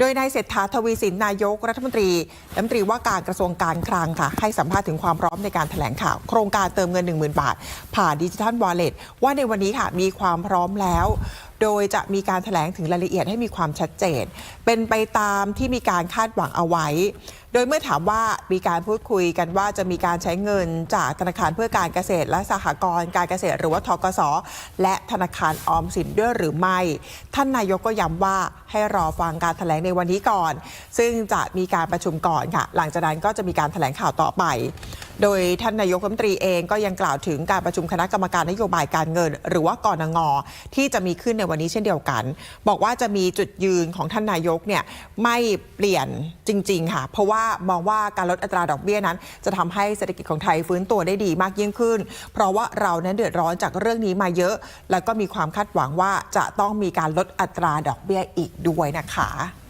โดยนายเศรษฐาทวีสินนายกรัฐมนตรีรัฐมนตรีว่าการกระทรวงการคลังค่ะ ให้สัมภาษณ์ถึงความพร้อมในการแถลงข่าว โครงการเติมเงิน 10,000 บาท ผ่านดิจิทัลวอลเล็ตว่าในวันนี้ค่ะ มีความพร้อมแล้ว โดยจะมีการแถลงถึงรายละเอียดให้มีความชัดเจน เป็นไปตามที่มีการคาดหวังเอาไว้ โดยเมื่อถามว่ามีการพูดคุยกันว่าจะมีการใช้เงินจากธนาคารเพื่อการเกษตร และสหกรณ์การเกษตร หรือว่าทกส และธนาคารออมสินด้วยหรือไม่ ท่านนายกก็ย้ำว่าให้รอฟังการแถลงในวันนี้ก่อน ซึ่งจะมีการประชุมก่อนค่ะ หลังจากนั้นก็จะมีการแถลงข่าวต่อไป โดยท่านนายกรัฐมนตรีเองก็ยังกล่าวถึงการประชุมคณะกรรมการนโยบายการเงิน หรือว่ากรงงที่จะมีขึ้นในวันนี้เช่นเดียวกัน บอกว่าจะมีจุดยืนของท่านนายกเนี่ยไม่เปลี่ยนจริง ๆ ค่ะ เพราะว่ามองว่าการลดอัตราดอกเบี้ยนั้น จะทำให้เศรษฐกิจของไทยฟื้นตัวได้ดีมากยิ่งขึ้น เพราะว่าเรานั้นเดือดร้อนจากเรื่องนี้มาเยอะ แล้วก็มีความคาดหวังว่าจะต้องมีการลดอัตราดอกเบี้ยอีกด้วยนะคะ